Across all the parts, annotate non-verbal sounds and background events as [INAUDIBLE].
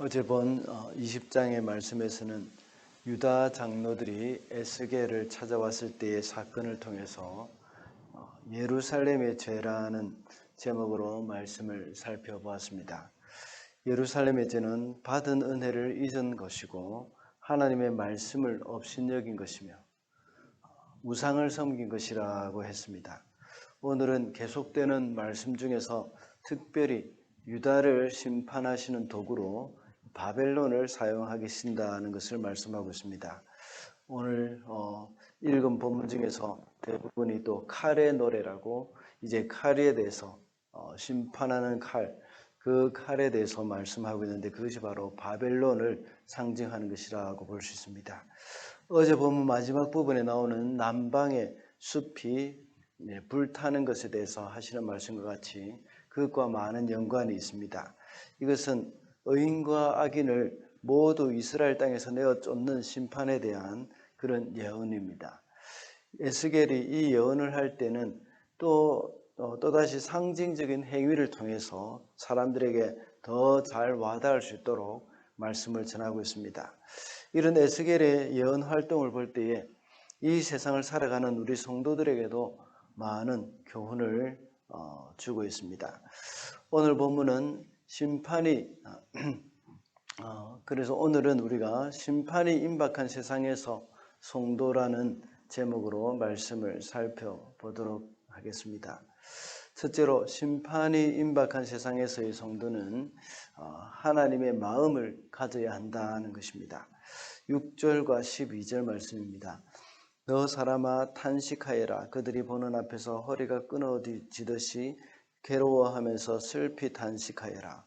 어제 본 20장의 말씀에서는 유다 장로들이 에스겔을 찾아왔을 때의 사건을 통해서 어, 예루살렘의 죄라는 제목으로 말씀을 살펴보았습니다. 예루살렘의 죄는 받은 은혜를 잊은 것이고 하나님의 말씀을 업신여긴 것이며 우상을 섬긴 것이라고 했습니다. 오늘은 계속되는 말씀 중에서 특별히 유다를 심판하시는 도구로 바벨론을 사용하게 신다는 것을 말씀하고 있습니다. 오늘 어, 읽은 본문 중에서 대부분이 또 칼의 노래라고 이제 칼에 대해서 어, 심판하는 칼, 그 칼에 대해서 말씀하고 있는데 그것이 바로 바벨론을 상징하는 것이라고 볼 수 있습니다. 어제 본문 마지막 부분에 나오는 남방의 숲이 네, 불타는 것에 대해서 하시는 말씀과 같이 그것과 많은 연관이 있습니다. 이것은 의인과 악인을 모두 이스라엘 땅에서 내어 쫓는 심판에 대한 그런 예언입니다. 에스겔이 이 예언을 할 때는 또 어, 또다시 상징적인 행위를 통해서 사람들에게 더 잘 와닿을 수 있도록 말씀을 전하고 있습니다. 이런 에스겔의 예언 활동을 볼 때에 이 세상을 살아가는 우리 성도들에게도 많은 교훈을 어, 주고 있습니다. 오늘 본문은 심판이 [CLEARS THROAT] 어, 그래서 오늘은 우리가 심판이 임박한 세상에서 성도라는 제목으로 말씀을 살펴보도록 하겠습니다. 첫째로 심판이 임박한 세상에서의 성도는 어, 하나님의 마음을 가져야 한다는 것입니다. 6절과 12절 말씀입니다. 너 사람아 탄식하여라 그들이 보는 앞에서 허리가 끊어지듯이 괴로워하면서 슬피 탄식하여라.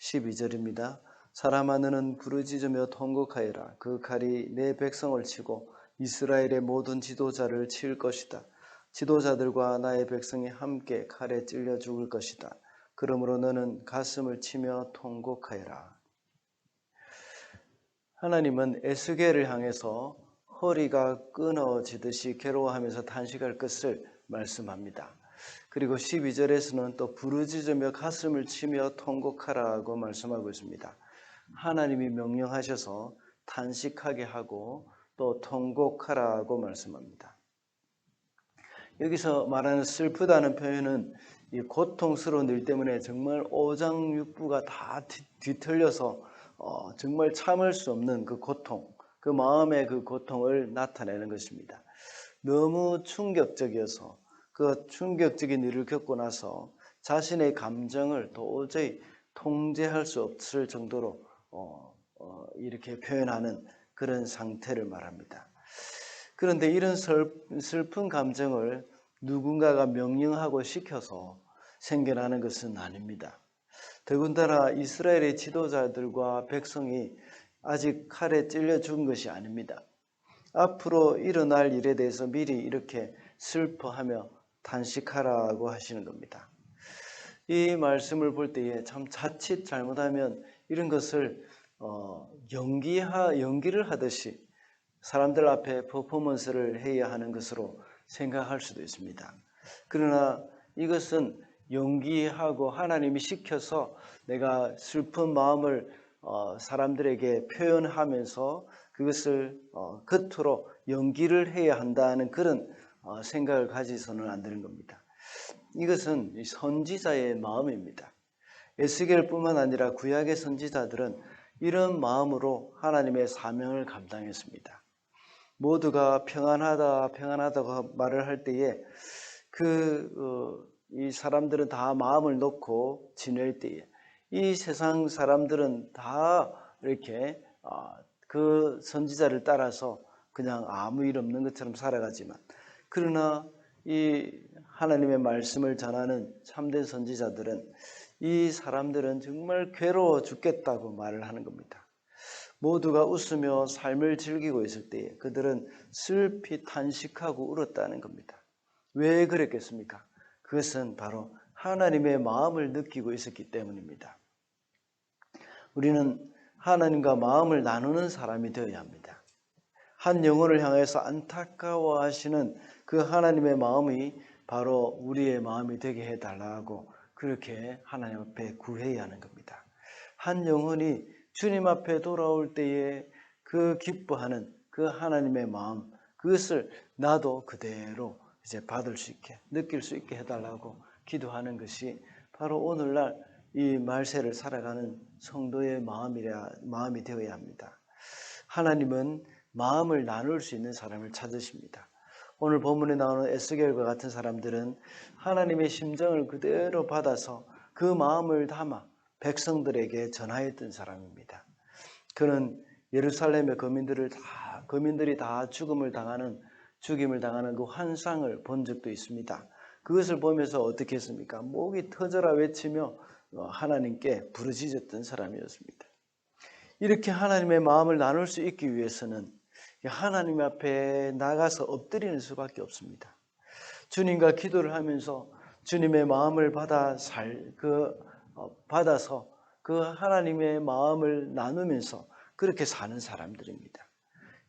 12절입니다. 사람아 너는 부르짖으며 통곡하여라. 그 칼이 내 백성을 치고 이스라엘의 모든 지도자를 칠 것이다. 지도자들과 나의 백성이 함께 칼에 찔려 죽을 것이다. 그러므로 너는 가슴을 치며 통곡하여라. 하나님은 에스겔을 향해서 허리가 끊어지듯이 괴로워하면서 탄식할 것을 말씀합니다. 그리고 12절에서는 또 부르짖으며 가슴을 치며 통곡하라고 말씀하고 있습니다. 하나님이 명령하셔서 탄식하게 하고 또 통곡하라고 말씀합니다. 여기서 말하는 슬프다는 표현은 이 고통스러운 일 때문에 정말 오장육부가 다 뒤틀려서 어, 정말 참을 수 없는 그 고통, 그 마음의 그 고통을 나타내는 것입니다. 너무 충격적이어서 그 충격적인 일을 겪고 나서 자신의 감정을 도저히 통제할 수 없을 정도로 어, 어, 이렇게 표현하는 그런 상태를 말합니다. 그런데 이런 슬픈 감정을 누군가가 명령하고 시켜서 생겨나는 것은 아닙니다. 더군다나 이스라엘의 지도자들과 백성이 아직 칼에 찔려 죽은 것이 아닙니다. 앞으로 일어날 일에 대해서 미리 이렇게 슬퍼하며 단식하라고 하시는 겁니다. 이 말씀을 볼 때에 참 자칫 잘못하면 이런 것을 어, 연기하, 연기를 하듯이 사람들 앞에 퍼포먼스를 해야 하는 것으로 생각할 수도 있습니다. 그러나 이것은 연기하고 하나님이 시켜서 내가 슬픈 마음을 어, 사람들에게 표현하면서 그것을 어, 겉으로 연기를 해야 한다는 그런 어, 생각을 가지서는 안 되는 겁니다. 이것은 선지자의 마음입니다. 에스겔뿐만 아니라 구약의 선지자들은 이런 마음으로 하나님의 사명을 감당했습니다. 모두가 평안하다, 평안하다고 말을 할 때에 그, 어, 이 사람들은 다 마음을 놓고 지낼 때에 이 세상 사람들은 다 이렇게 어, 그 선지자를 따라서 그냥 아무 일 없는 것처럼 살아가지만 그러나 이 하나님의 말씀을 전하는 참된 선지자들은 이 사람들은 정말 괴로워 죽겠다고 말을 하는 겁니다. 모두가 웃으며 삶을 즐기고 있을 때 그들은 슬피 탄식하고 울었다는 겁니다. 왜 그랬겠습니까? 그것은 바로 하나님의 마음을 느끼고 있었기 때문입니다. 우리는 하나님과 마음을 나누는 사람이 되어야 합니다. 한 영혼을 향해서 안타까워 하시는 그 하나님의 마음이 바로 우리의 마음이 되게 해달라고 그렇게 하나님 앞에 구해야 하는 겁니다. 한 영혼이 주님 앞에 돌아올 때에 그 기뻐하는 그 하나님의 마음 그것을 나도 그대로 이제 받을 수 있게 느낄 수 있게 해달라고 기도하는 것이 바로 오늘날 이 말세를 살아가는 성도의 마음이라 마음이 되어야 합니다. 하나님은 마음을 나눌 수 있는 사람을 찾으십니다. 오늘 본문에 나오는 에스겔과 같은 사람들은 하나님의 심정을 그대로 받아서 그 마음을 담아 백성들에게 전하였던 사람입니다. 그는 예루살렘의 거민들을 다 거민들이 다 죽음을 당하는 죽임을 당하는 그 환상을 본 적도 있습니다. 그것을 보면서 어떻게 했습니까? 목이 터져라 외치며 어, 하나님께 부르짖었던 사람이었습니다. 이렇게 하나님의 마음을 나눌 수 있기 위해서는 하나님 앞에 나가서 엎드리는 수밖에 없습니다. 주님과 기도를 하면서 주님의 마음을 받아 살그 어, 받아서 그 하나님의 마음을 나누면서 그렇게 사는 사람들입니다.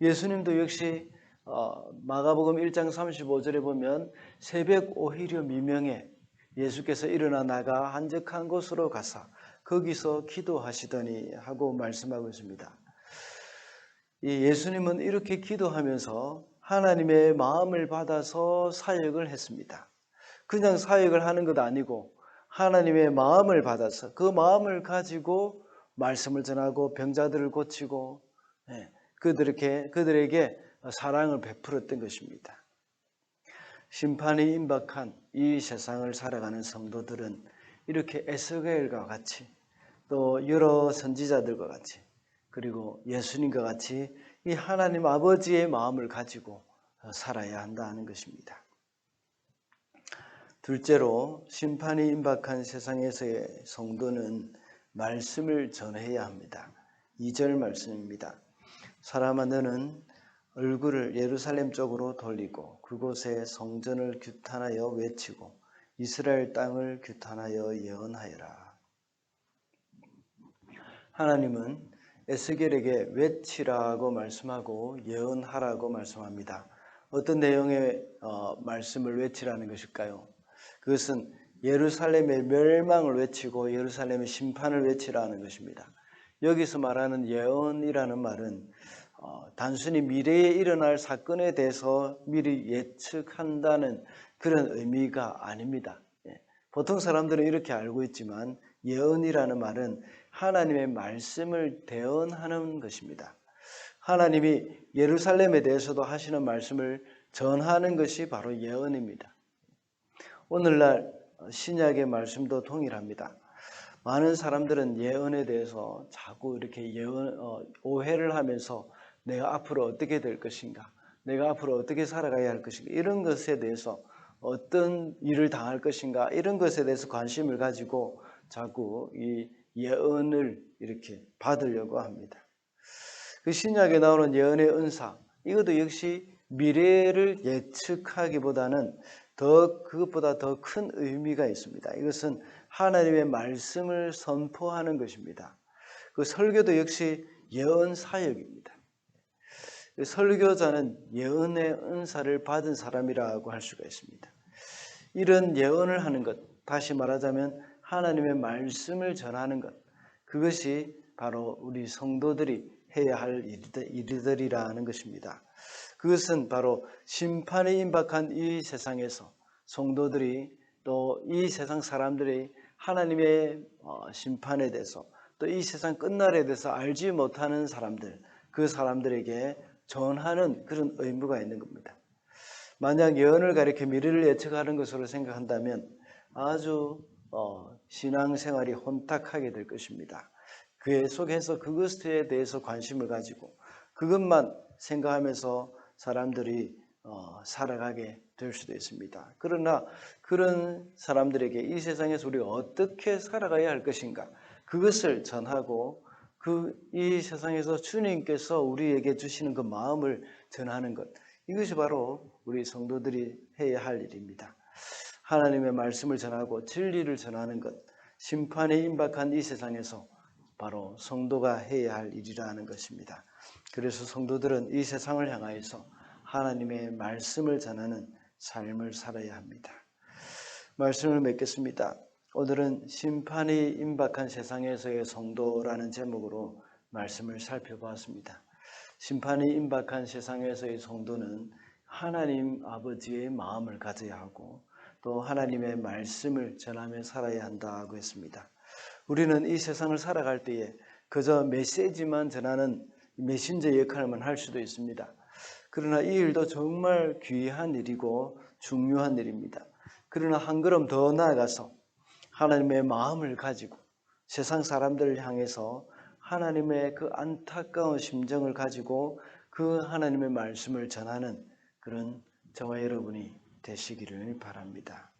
예수님도 역시 어, 마가복음 1장 35절에 보면 새벽 오히려 미명에 예수께서 일어나 나가 한적한 곳으로 가사 거기서 기도하시더니 하고 말씀하고 있습니다. 예수님은 이렇게 기도하면서 하나님의 마음을 받아서 사역을 했습니다. 그냥 사역을 하는 것 아니고 하나님의 마음을 받아서 그 마음을 가지고 말씀을 전하고 병자들을 고치고 예, 그들에게 그들에게 사랑을 베풀었던 것입니다. 심판이 임박한 이 세상을 살아가는 성도들은 이렇게 에스겔과 같이 또 여러 선지자들과 같이 그리고 예수님과 같이 이 하나님 아버지의 마음을 가지고 살아야 한다는 것입니다. 둘째로 심판이 임박한 세상에서의 성도는 말씀을 전해야 합니다. 2절 말씀입니다. 사람아 너는 얼굴을 예루살렘 쪽으로 돌리고 그곳에 성전을 규탄하여 외치고 이스라엘 땅을 규탄하여 예언하여라. 하나님은 에스겔에게 외치라고 말씀하고 예언하라고 말씀합니다. 어떤 내용의 어, 말씀을 외치라는 것일까요? 그것은 예루살렘의 멸망을 외치고 예루살렘의 심판을 외치라는 것입니다. 여기서 말하는 예언이라는 말은 어, 단순히 미래에 일어날 사건에 대해서 미리 예측한다는 그런 의미가 아닙니다. 예. 보통 사람들은 이렇게 알고 있지만 예언이라는 말은 하나님의 말씀을 대언하는 것입니다. 하나님이 예루살렘에 대해서도 하시는 말씀을 전하는 것이 바로 예언입니다. 오늘날 신약의 말씀도 동일합니다. 많은 사람들은 예언에 대해서 자꾸 이렇게 예언 어, 오해를 하면서 내가 앞으로 어떻게 될 것인가, 내가 앞으로 어떻게 살아가야 할 것인가, 이런 것에 대해서 어떤 일을 당할 것인가, 이런 것에 대해서 관심을 가지고 자꾸 이 예언을 이렇게 받으려고 합니다. 그 신약에 나오는 예언의 은사, 이것도 역시 미래를 예측하기보다는 더 그것보다 더 큰 의미가 있습니다. 이것은 하나님의 말씀을 선포하는 것입니다. 그 설교도 역시 예언 사역입니다. 설교자는 예언의 은사를 받은 사람이라고 할 수가 있습니다. 이런 예언을 하는 것, 다시 말하자면 하나님의 말씀을 전하는 것, 그것이 바로 우리 성도들이 해야 할 일들이라는 것입니다. 그것은 바로 심판에 임박한 이 세상에서 성도들이 또 이 세상 사람들이 하나님의 어, 심판에 대해서 또 이 세상 끝날에 대해서 알지 못하는 사람들, 그 사람들에게 전하는 그런 의무가 있는 겁니다. 만약 예언을 가리켜 미래를 예측하는 것으로 생각한다면 아주 어, 신앙생활이 혼탁하게 될 것입니다. 그 속에서 그것에 대해서 관심을 가지고 그것만 생각하면서 사람들이 어, 살아가게 될 수도 있습니다. 그러나 그런 사람들에게 이 세상에서 우리가 어떻게 살아가야 할 것인가 그것을 전하고 그 이 세상에서 주님께서 우리에게 주시는 그 마음을 전하는 것 이것이 바로 우리 성도들이 해야 할 일입니다. 하나님의 말씀을 전하고 진리를 전하는 것 심판에 임박한 이 세상에서 바로 성도가 해야 할 일이라는 것입니다. 그래서 성도들은 이 세상을 향하여서 하나님의 말씀을 전하는 삶을 살아야 합니다. 말씀을 맺겠습니다. 오늘은 심판이 임박한 세상에서의 성도라는 제목으로 말씀을 살펴보았습니다. 심판이 임박한 세상에서의 성도는 하나님 아버지의 마음을 가져야 하고 또 하나님의 말씀을 전하며 살아야 한다고 했습니다. 우리는 이 세상을 살아갈 때에 그저 메시지만 전하는 메신저 역할만 할 수도 있습니다. 그러나 이 일도 정말 귀한 일이고 중요한 일입니다. 그러나 한 걸음 더 나아가서 하나님의 마음을 가지고 세상 사람들을 향해서 하나님의 그 안타까운 심정을 가지고 그 하나님의 말씀을 전하는 그런 저와 여러분이 되시기를 바랍니다.